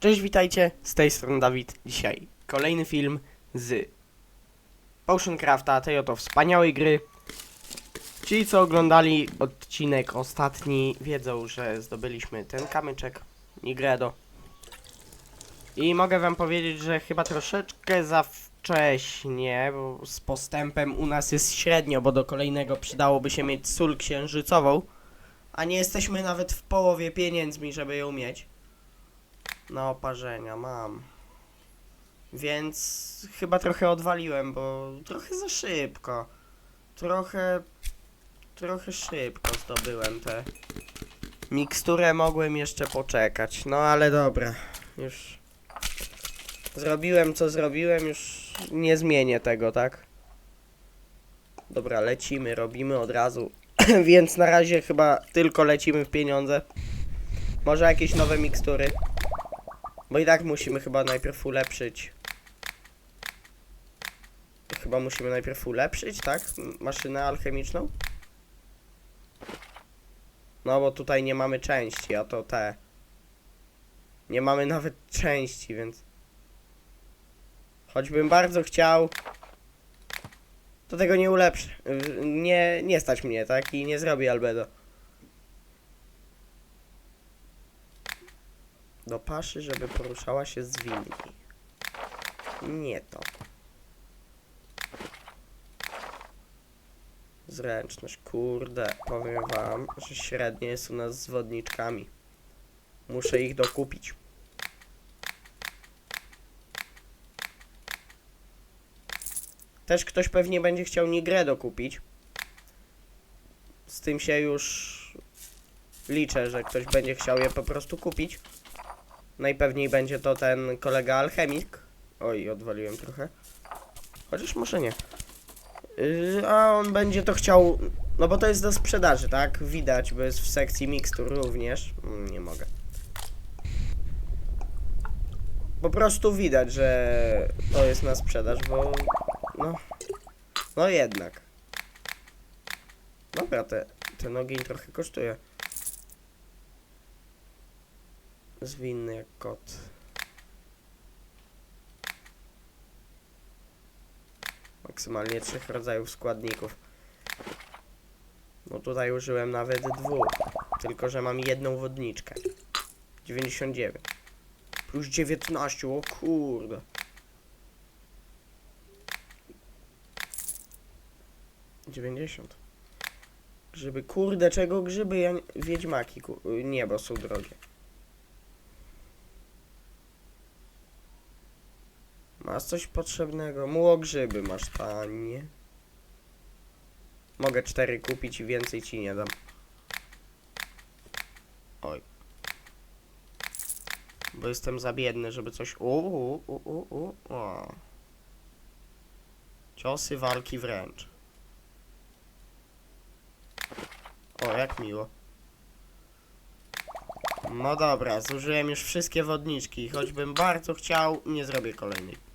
Cześć, witajcie, z tej strony Dawid. Dzisiaj kolejny film z Potion Crafta, tej oto wspaniałej gry. Ci, co oglądali odcinek ostatni, wiedzą, że zdobyliśmy ten kamyczek Nigredo. I mogę wam powiedzieć, że chyba troszeczkę za wcześnie, bo z postępem u nas jest średnio, bo do kolejnego przydałoby się mieć sól księżycową, a nie jesteśmy nawet w połowie pieniędzmi, żeby ją mieć. Na oparzenia mam. Więc chyba trochę odwaliłem, bo trochę za szybko. Trochę. Trochę szybko zdobyłem te. Miksturę mogłem jeszcze poczekać. No ale dobra. Już. Zrobiłem co zrobiłem, już nie zmienię tego, tak? Dobra, lecimy, robimy od razu. Więc na razie chyba tylko lecimy w pieniądze. Może jakieś nowe mikstury. Bo i tak musimy chyba najpierw ulepszyć. Chyba musimy najpierw ulepszyć, tak? Maszynę alchemiczną? No bo tutaj nie mamy części, a to te. Nie mamy nawet części, więc. Choćbym bardzo chciał. To tego nie ulepszę. Nie, nie stać mnie, tak? I nie zrobię albedo. Do paszy, żeby poruszała się zwinnie. Nie to. Zręczność, kurde, powiem wam, że średnio jest u nas z wodniczkami. Muszę ich dokupić. Też ktoś pewnie będzie chciał Nigredo kupić. Z tym się już liczę, że ktoś będzie chciał je po prostu kupić. Najpewniej będzie to ten kolega alchemik. Oj, odwaliłem trochę. Chociaż może nie. Yy, a on będzie to chciał. No bo to jest do sprzedaży, tak? Widać, bo jest w sekcji mikstur również. Mm, Nie mogę. Po prostu widać, że to jest na sprzedaż, bo. No. No jednak. Dobra, te, ten ogień trochę kosztuje. Zwinny jak kot. Maksymalnie trzech rodzajów składników. No tutaj użyłem nawet dwóch. Tylko, że mam jedną wodniczkę. 99. Plus 19, o kurde. Dziewięćdziesiąt. Grzyby, kurde, czego grzyby? Ja nie... Wiedźmaki, nie, bo są drogie. Masz coś potrzebnego? Mułogrzyby masz tanie. Mogę cztery kupić i więcej ci nie dam. Oj. Bo jestem za biedny, żeby coś... U, u, u. Ciosy walki wręcz. O, jak miło. No dobra, zużyłem już wszystkie wodniczki choćbym bardzo chciał, nie zrobię kolejnej.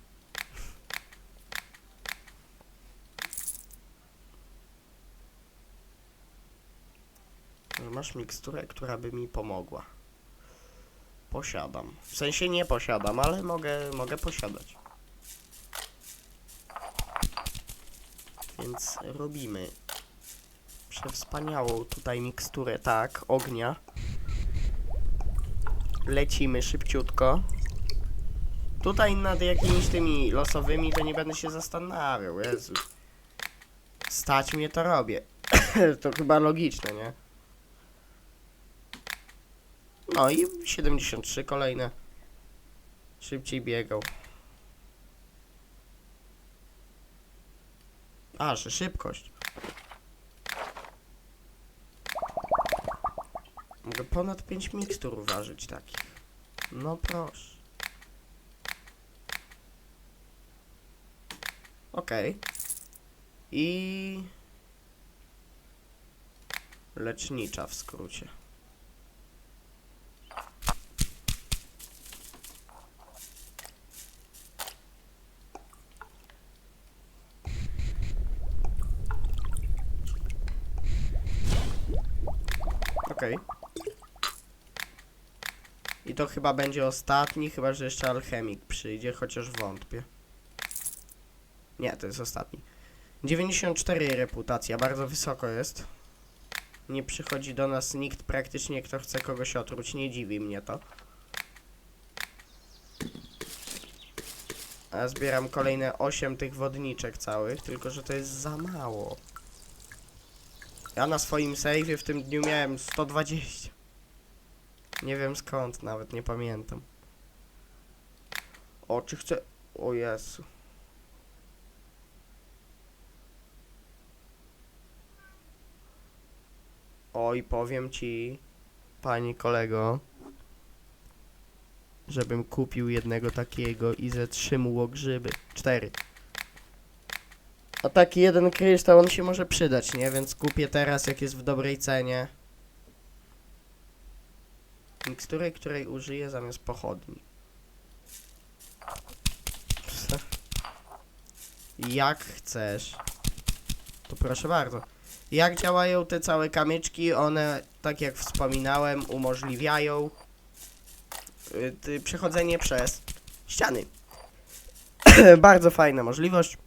Masz miksturę, która by mi pomogła. Posiadam. W sensie nie posiadam, ale mogę, mogę posiadać. Więc robimy przewspaniałą tutaj miksturę, tak, ognia. Lecimy szybciutko. Tutaj nad jakimiś tymi losowymi to nie będę się zastanawiał, Jezu. Stać mnie to robię. to chyba logiczne, nie? No i 73 kolejne. Szybciej biegał. A, że szybkość. Mogę ponad 5 mikstur uważać takich. No proszę. Okej. I... Lecznicza w skrócie. Okej. I to chyba będzie ostatni, chyba że jeszcze alchemik przyjdzie, chociaż wątpię. Nie, to jest ostatni. 94 reputacja, bardzo wysoko jest. Nie przychodzi do nas nikt praktycznie, kto chce kogoś otruć, nie dziwi mnie to. A zbieram kolejne 8 tych wodniczek całych, tylko że to jest za mało. Ja na swoim save'ie w tym dniu miałem 120. Nie wiem skąd, nawet nie pamiętam. O, czy chcę... O Jezu. Oj, powiem ci, panie kolego, żebym kupił jednego takiego i ze trzy mułogrzyby. Cztery. A taki jeden kryształ, on się może przydać, nie? Więc kupię teraz, jak jest w dobrej cenie. Mikstury, której użyję zamiast pochodni. Jak chcesz. To proszę bardzo. Jak działają te całe kamyczki? One, tak jak wspominałem, umożliwiają y, przechodzenie przez ściany. Bardzo fajna możliwość.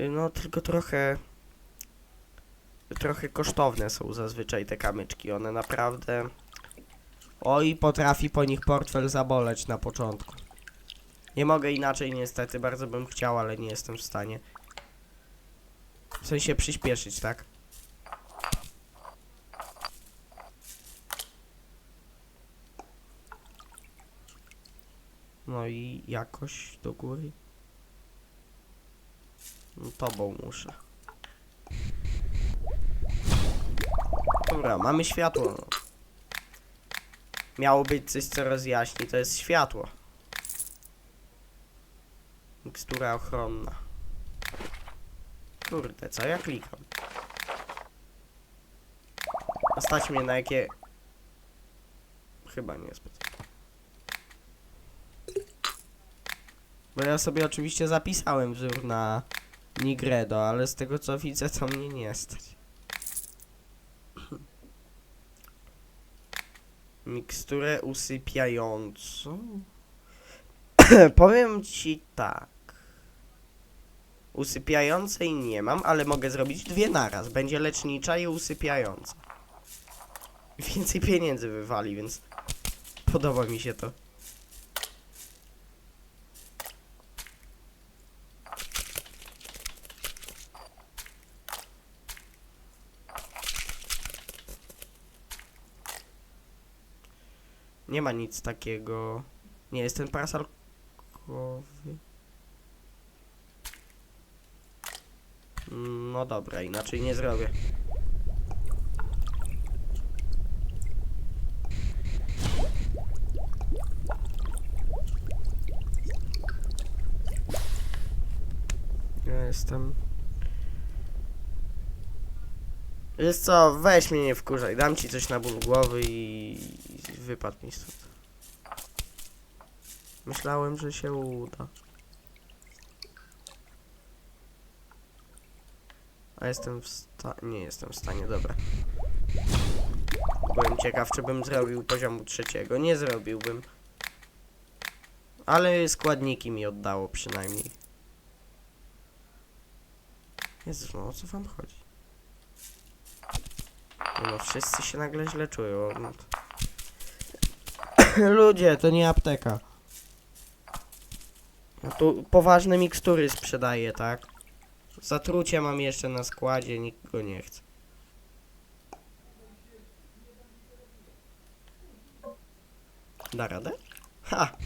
Y, No, tylko trochę. Trochę kosztowne są zazwyczaj te kamyczki. One naprawdę. Oj, potrafi po nich portfel zaboleć na początku. Nie mogę inaczej, niestety. Bardzo bym chciał, ale nie jestem w stanie. W sensie przyspieszyć, tak? No i jakoś do góry. No tobą muszę. Dobra, mamy światło. Miało być coś, co rozjaśni. To jest światło. Mikstura ochronna. Kurde, co ja klikam? A stać mnie na jakie... Chyba nie zbyt. Bo ja sobie oczywiście zapisałem wzór na Nigredo, ale z tego co widzę, to mnie nie stać. Miksturę usypiającą? Powiem ci tak. Usypiającej nie mam, ale mogę zrobić dwie naraz. Będzie lecznicza i usypiająca. Więcej pieniędzy wywali, więc podoba mi się to. Nie ma nic takiego. Nie jest ten parasolkowy. No dobra, inaczej nie zrobię. Ja jestem. Wiesz co, weź mnie nie wkurzaj, dam ci coś na ból głowy i wypadł mi stąd. Myślałem, że się uda. A jestem w stanie... Nie jestem w stanie, dobra. Byłem ciekaw, czy bym zrobił poziomu trzeciego. Nie zrobiłbym. Ale składniki mi oddało przynajmniej. Jezus, no o co wam chodzi? Nie No wszyscy się nagle źle czują. No to... Ludzie, to nie apteka. Ja tu poważne mikstury sprzedaję, tak? Zatrucie mam jeszcze na składzie, nikt go nie chce. Da radę? Ha!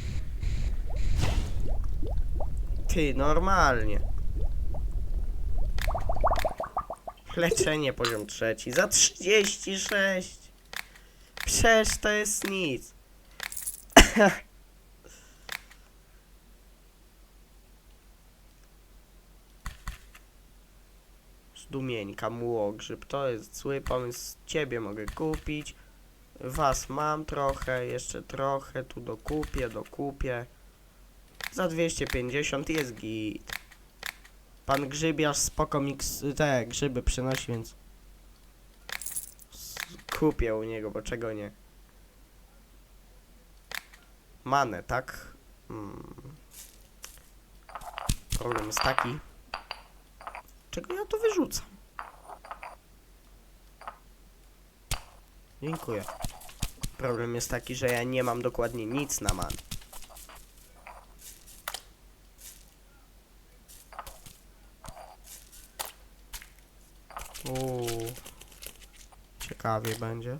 Ty, normalnie. Leczenie poziom trzeci za 36. Przecież to jest nic. Zdumieńka, mułogrzyb. To jest zły pomysł. Ciebie mogę kupić. Was mam trochę, jeszcze trochę. Tu dokupię, dokupię. Za 250 jest git. Pan grzybiarz spoko miks... te grzyby przynosi, więc... Kupię u niego, bo czego nie. Manę, tak? Hmm. Problem jest taki, czego ja to wyrzucam? Dziękuję. Problem jest taki, że ja nie mam dokładnie nic na man. Uuu. Ciekawie będzie.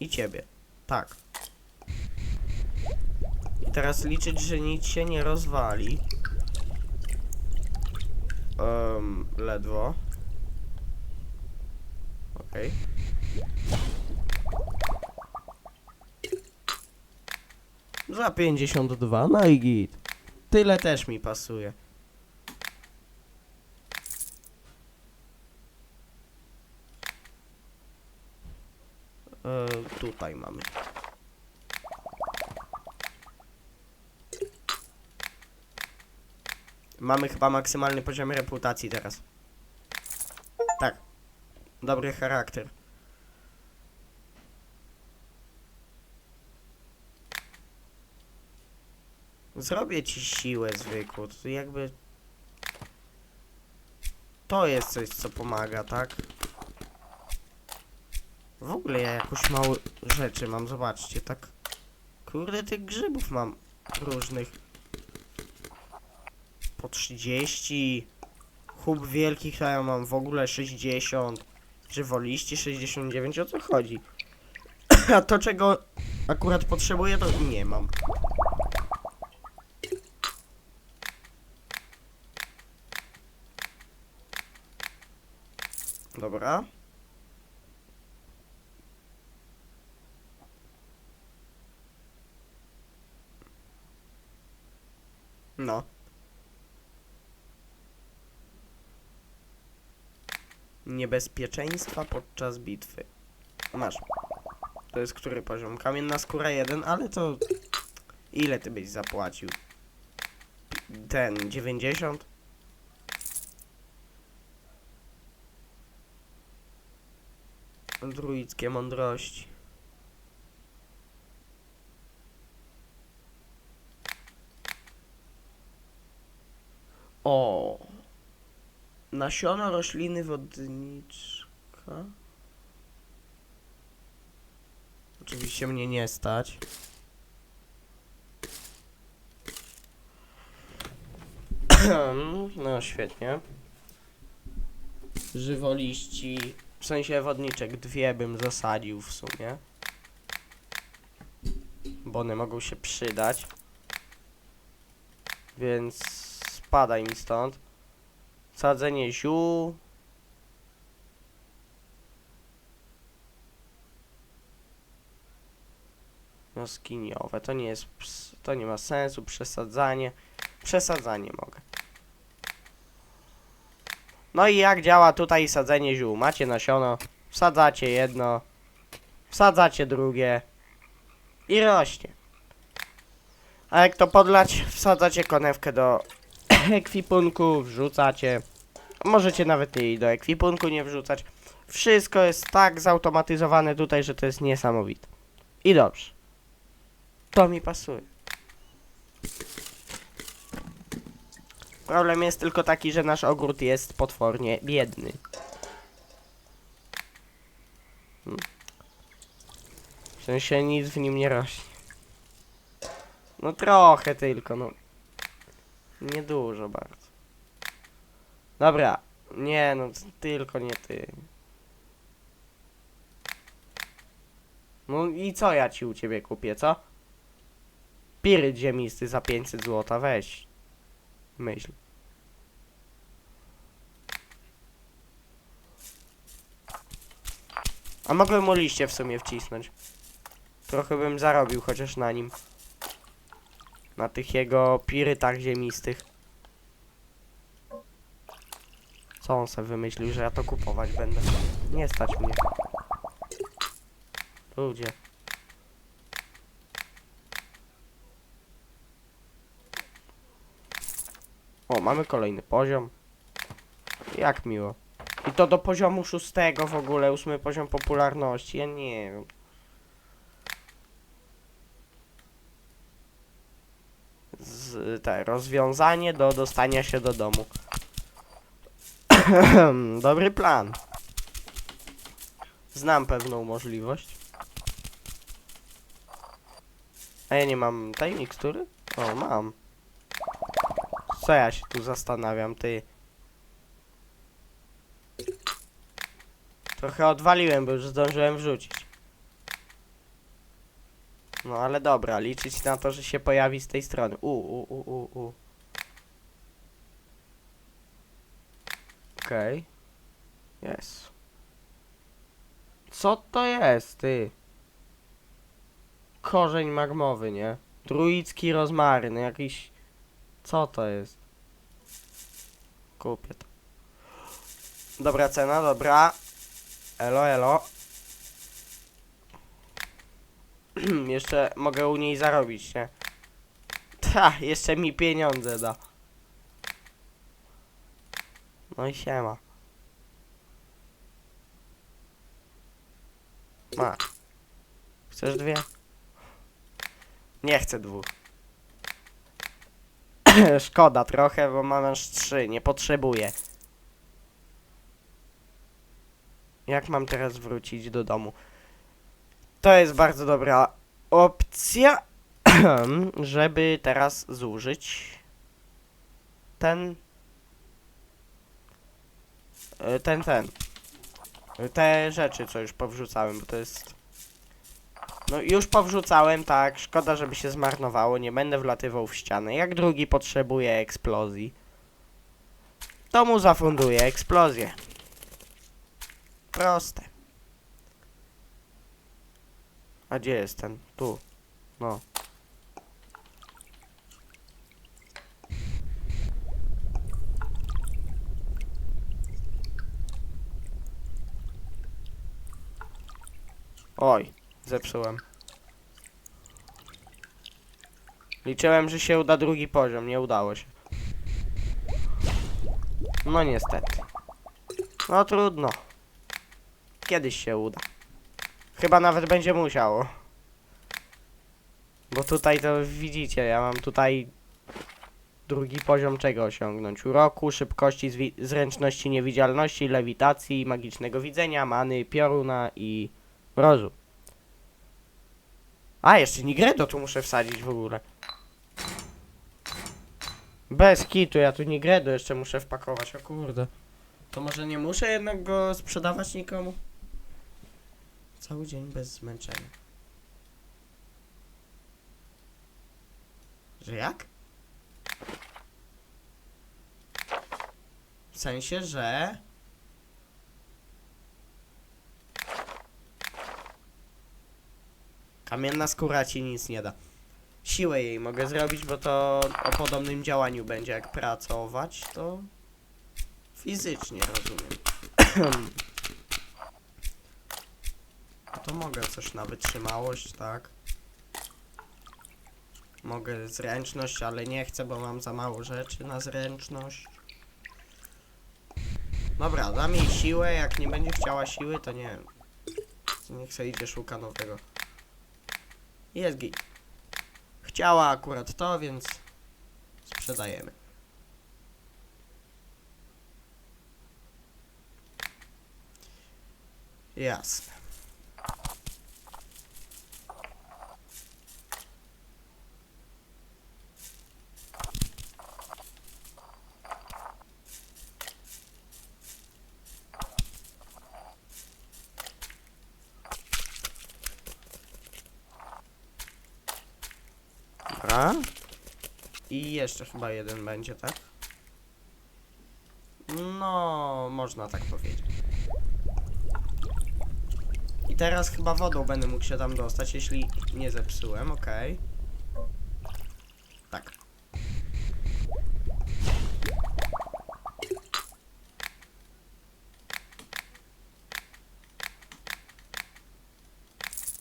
I ciebie. Tak. I teraz liczyć, że nic się nie rozwali. Um, ledwo. Okej. Za 52, no git. Tyle też mi pasuje. Tutaj mamy. Mamy chyba maksymalny poziom reputacji teraz. Tak. Dobry charakter. Zrobię ci siłę zwykłą. To jakby. To jest coś, co pomaga, tak? W ogóle ja jakoś mało rzeczy mam, zobaczcie, tak. Kurde, tych grzybów mam różnych. Po 30. Hub wielkich to ja mam w ogóle 60. Żywoliści 69, o co chodzi? A to czego akurat potrzebuję to nie mam. Dobra. No. Niebezpieczeństwa podczas bitwy. Masz. To jest który poziom? Kamienna skóra 1, ale to... Ile ty byś zapłacił? Ten, 90? Druickie mądrości. O. Nasiona rośliny wodniczka. Oczywiście mnie nie stać. No świetnie. Żywoliści, w sensie wodniczek, dwie bym zasadził w sumie. Bo one mogą się przydać. Więc spadaj mi stąd. Sadzenie ziół. Jaskiniowe. To nie jest. To nie ma sensu. Przesadzanie. Przesadzanie mogę. No i jak działa tutaj sadzenie ziół? Macie nasiono, wsadzacie jedno, wsadzacie drugie i rośnie. A jak to podlać, wsadzacie konewkę do ekwipunku, wrzucacie. Możecie nawet jej do ekwipunku nie wrzucać. Wszystko jest tak zautomatyzowane tutaj, że to jest niesamowite. I dobrze. To mi pasuje. Problem jest tylko taki, że nasz ogród jest potwornie biedny. Hmm. W sensie nic w nim nie rośnie. No trochę tylko, no. Niedużo bardzo. Dobra. Nie no, tylko nie ty. No i co ja ci u ciebie kupię, co? Piryt ziemisty za 500 złota, weź. Myśl. A mogłem mu liście w sumie wcisnąć. Trochę bym zarobił chociaż na nim. Na tych jego pirytach ziemistych. Co on sobie wymyślił, że ja to kupować będę? Nie stać mnie. Ludzie. O, mamy kolejny poziom. Jak miło. I to do poziomu szóstego w ogóle, ósmy poziom popularności. Ja nie wiem. Te rozwiązanie do dostania się do domu. Dobry plan. Znam pewną możliwość. A ja nie mam tej mikstury? O, mam. Co ja się tu zastanawiam, ty? Trochę odwaliłem, bo już zdążyłem wrzucić. No ale dobra, liczyć na to, że się pojawi z tej strony. U, u, u, u, u. Okej. Jest. Co to jest, ty? Korzeń magmowy, nie? Druicki rozmaryn, jakiś... Co to jest? Kupię to. Dobra cena, dobra. Elo, elo. jeszcze mogę u niej zarobić, nie? Ta, jeszcze mi pieniądze da. No i siema. Ma. Chcesz dwie? Nie chcę dwóch. Szkoda trochę, bo mam aż trzy, nie potrzebuję. Jak mam teraz wrócić do domu? To jest bardzo dobra opcja, żeby teraz zużyć ten e, ten, ten te rzeczy, co już powrzucałem, bo to jest no już powrzucałem, tak, szkoda, żeby się zmarnowało, nie będę wlatywał w ścianę. Jak drugi potrzebuje eksplozji, to mu zafunduję eksplozję. Proste. A gdzie jest ten? Tu. No. Oj, zepsułem. Liczyłem, że się uda drugi poziom, nie udało się. No niestety. No trudno. Kiedyś się uda. Chyba nawet będzie musiało. Bo tutaj to widzicie, ja mam tutaj drugi poziom czego osiągnąć? Uroku, szybkości, zręczności, niewidzialności, lewitacji, magicznego widzenia, many, pioruna i mrozu. A, jeszcze Nigredo tu muszę wsadzić w ogóle. Bez kitu, ja tu Nigredo jeszcze muszę wpakować, o kurde. To może nie muszę jednak go sprzedawać nikomu? Cały dzień bez zmęczenia. Że jak? W sensie, że... Kamienna skóra ci nic nie da. Siłę jej mogę zrobić, bo to o podobnym działaniu będzie jak pracować, to fizycznie rozumiem. To mogę coś na wytrzymałość, tak? Mogę zręczność, ale nie chcę, bo mam za mało rzeczy na zręczność. Dobra, dam jej siłę, jak nie będzie chciała siły, to nie Niech sobie idzie szuka nowego. Jest git. Chciała akurat to, więc sprzedajemy. Jasne. I jeszcze chyba jeden będzie, tak? No, można tak powiedzieć. I teraz chyba wodą będę mógł się tam dostać, jeśli nie zepsułem, okej. Tak.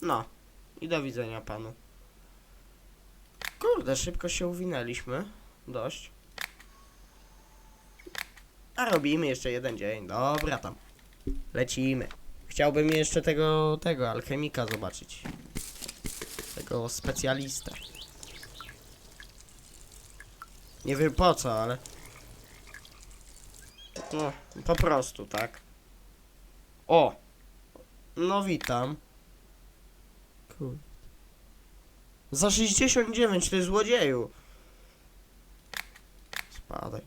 No. I do widzenia panu. Kurde, szybko się uwinęliśmy. Dość. A robimy jeszcze jeden dzień. Dobra tam. Lecimy. Chciałbym jeszcze tego, tego alchemika zobaczyć. Tego specjalistę. Nie wiem po co, ale... No, po prostu, tak. O! No witam. Kur... Za 69, to jest złodzieju. Spadaj.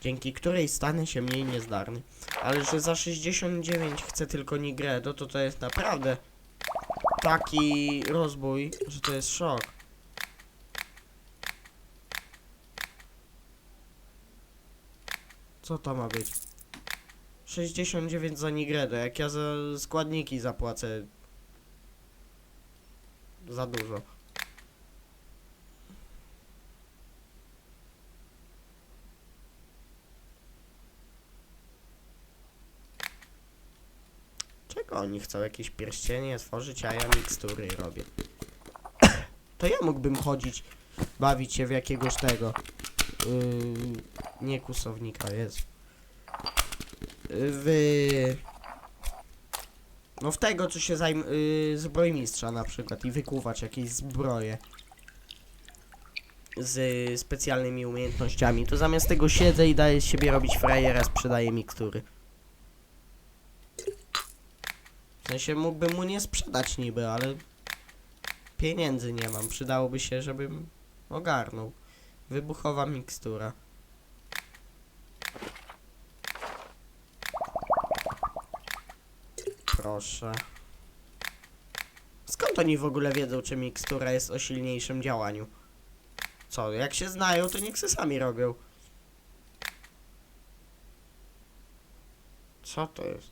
Dzięki której stanę się mniej niezdarny. Ale że za 69 chcę tylko Nigredo, to to jest naprawdę taki rozbój, że to jest szok. Co to ma być? 69 za Nigredo, jak ja za składniki zapłacę za dużo. Czego oni chcą? Jakieś pierścienie tworzyć, a ja mikstury robię. To ja mógłbym chodzić, bawić się w jakiegoś tego. Yy, nie kusownika, jest. W... No w tego, co się zajm... Yy, zbrojmistrza na przykład i wykuwać jakieś zbroje. Z specjalnymi umiejętnościami. To zamiast tego siedzę i daję z siebie robić frajera, sprzedaję mikstury. W sensie mógłbym mu nie sprzedać niby, ale pieniędzy nie mam. Przydałoby się, żebym ogarnął. Wybuchowa mikstura. Proszę. Skąd oni w ogóle wiedzą, czy mikstura jest o silniejszym działaniu? Co, jak się znają, to niech se sami robią. Co to jest?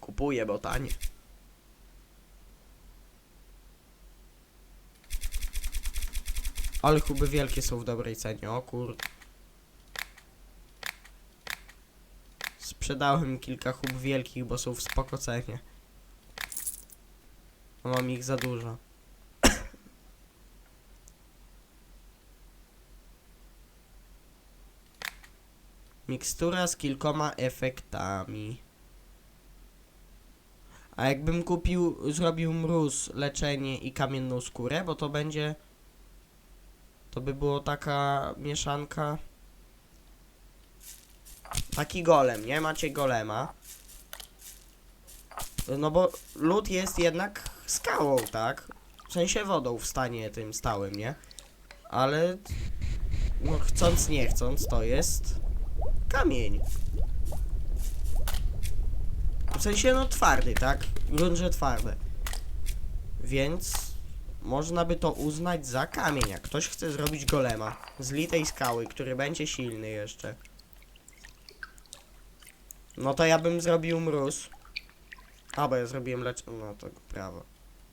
Kupuję, bo tanie. Ale chuby wielkie są w dobrej cenie, o kur... Sprzedałem kilka hub wielkich, bo są w spoko cenie. A Mam ich za dużo. Mikstura z kilkoma efektami. A jakbym kupił, zrobił mróz, leczenie i kamienną skórę, bo to będzie... To by było taka mieszanka... Taki golem, nie? Macie golema. No bo lód jest jednak skałą, tak? W sensie wodą w stanie tym stałym, nie? Ale... No chcąc nie chcąc, to jest... Kamień. W sensie no twardy, tak? Grunt, że twarde. Więc można by to uznać za kamień. Jak ktoś chce zrobić golema z litej skały, który będzie silny jeszcze. No to ja bym zrobił mróz. A, bo ja zrobiłem lecz... No to brawo.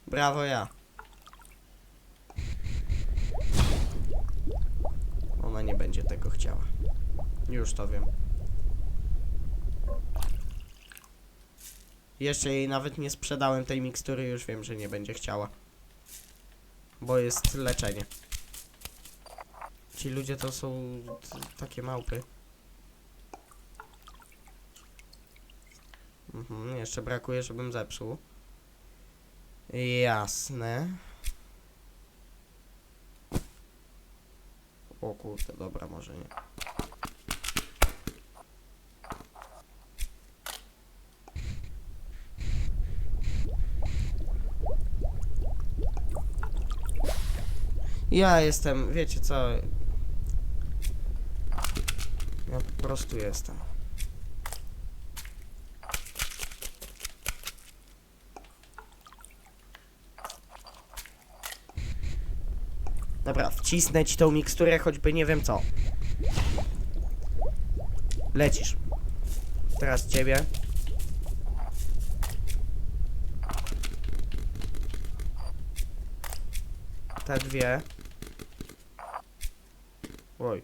Brawo ja. Ona nie będzie tego chciała. Już to wiem. Jeszcze jej nawet nie sprzedałem tej mikstury, już wiem, że nie będzie chciała. Bo jest leczenie. Ci ludzie to są takie małpy. Mhm, jeszcze brakuje, żebym zepsuł. Jasne. O kurde, dobra, może nie. Ja jestem, wiecie co? Ja po prostu jestem. Ci tą miksturę, choćby nie wiem co. Lecisz. Teraz ciebie. Te dwie. Oj.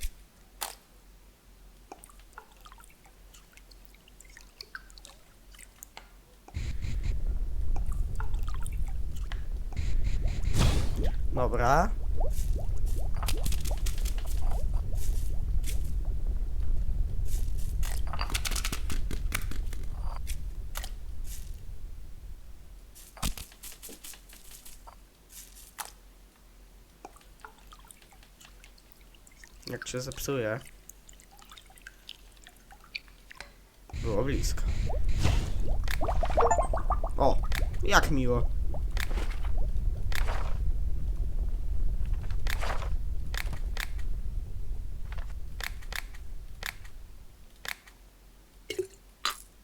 Dobra. Jak się zepsuje. Było blisko. O, jak miło.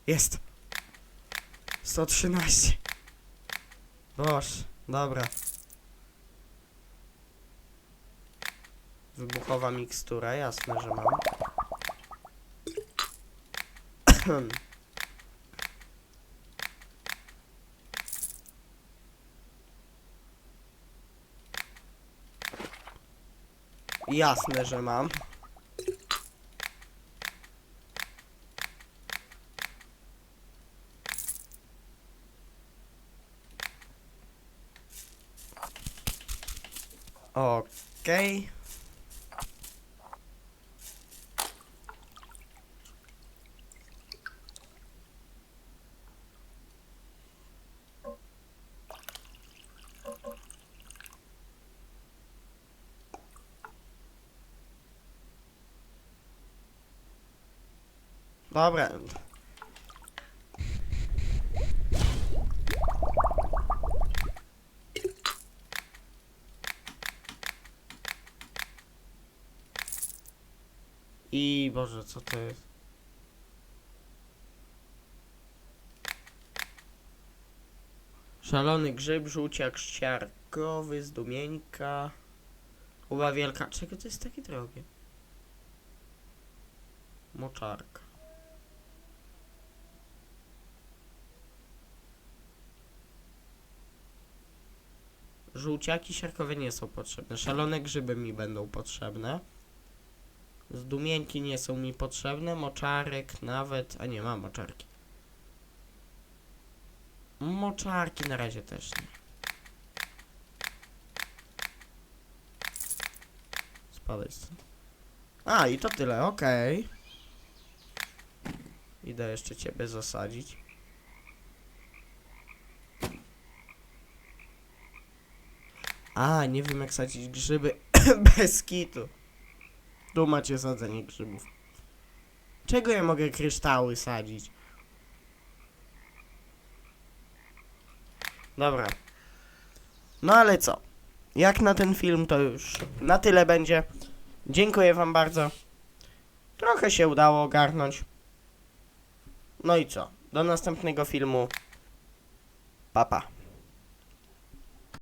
Jest. 113. Boż, dobra. Wybuchowa mikstura, jasne, że mam. Jasne, że mam. Okej. Dobra. I Boże, co to jest? Szalony grzyb, żółciak ściarkowy, zdumieńka. Uba wielka. Czego to jest takie drogie? Moczarka. Żółciaki siarkowe nie są potrzebne. Szalone grzyby mi będą potrzebne. Zdumieńki nie są mi potrzebne. Moczarek nawet. A nie, mam moczarki. Moczarki na razie też nie. Spadaj. A, i to tyle, okej. Idę jeszcze ciebie zasadzić. A, nie wiem jak sadzić grzyby bez kitu. Tu macie sadzenie grzybów. Czego ja mogę kryształy sadzić? Dobra. No ale co? Jak na ten film to już na tyle będzie. Dziękuję wam bardzo. Trochę się udało ogarnąć. No i co? Do następnego filmu. Pa pa.